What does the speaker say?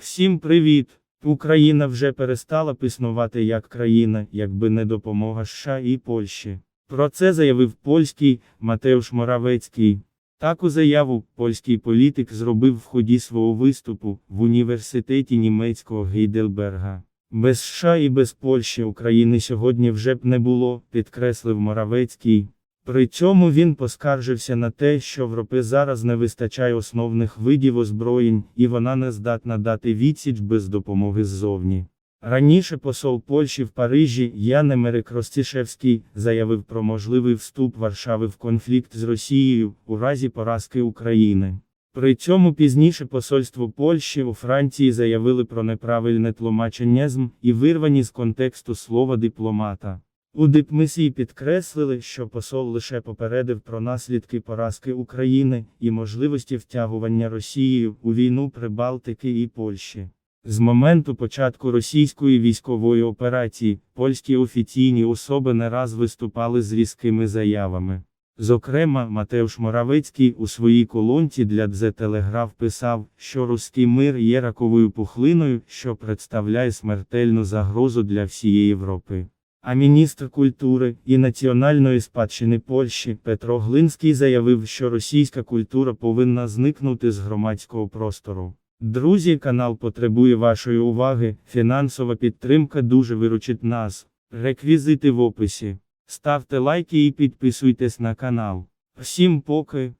Всім привіт! Україна вже перестала б існувати як країна, якби не допомога США і Польщі. Про це заявив польський Матеуш Моравецький. Таку заяву польський політик зробив в ході свого виступу в університеті німецького Гейдельберга. Без США і без Польщі України сьогодні вже б не було, підкреслив Моравецький. При цьому він поскаржився на те, що в ропи зараз не вистачає основних видів озброєнь, і вона не здатна дати відсіч без допомоги ззовні. Раніше посол Польщі в Парижі Ян Емерик Ростішевський заявив про можливий вступ Варшави в конфлікт з Росією у разі поразки України. При цьому пізніше посольство Польщі у Франції заявили про неправильне тлумачення ЗМ і вирвані з контексту слова дипломата. У дипмисії підкреслили, що посол лише попередив про наслідки поразки України і можливості втягування Росією у війну Прибалтики і Польщі. З моменту початку російської військової операції, польські офіційні особи не раз виступали з різкими заявами. Зокрема, Матеуш Моравецький у своїй колонці для Дзе Телеграф писав, що руський мир є раковою пухлиною, що представляє смертельну загрозу для всієї Європи. А міністр культури і національної спадщини Польщі Петро Глинський заявив, що російська культура повинна зникнути з громадського простору. Друзі, канал потребує вашої уваги. Фінансова підтримка дуже виручить нас. Реквізити в описі. Ставте лайки і підписуйтесь на канал. Всім поки.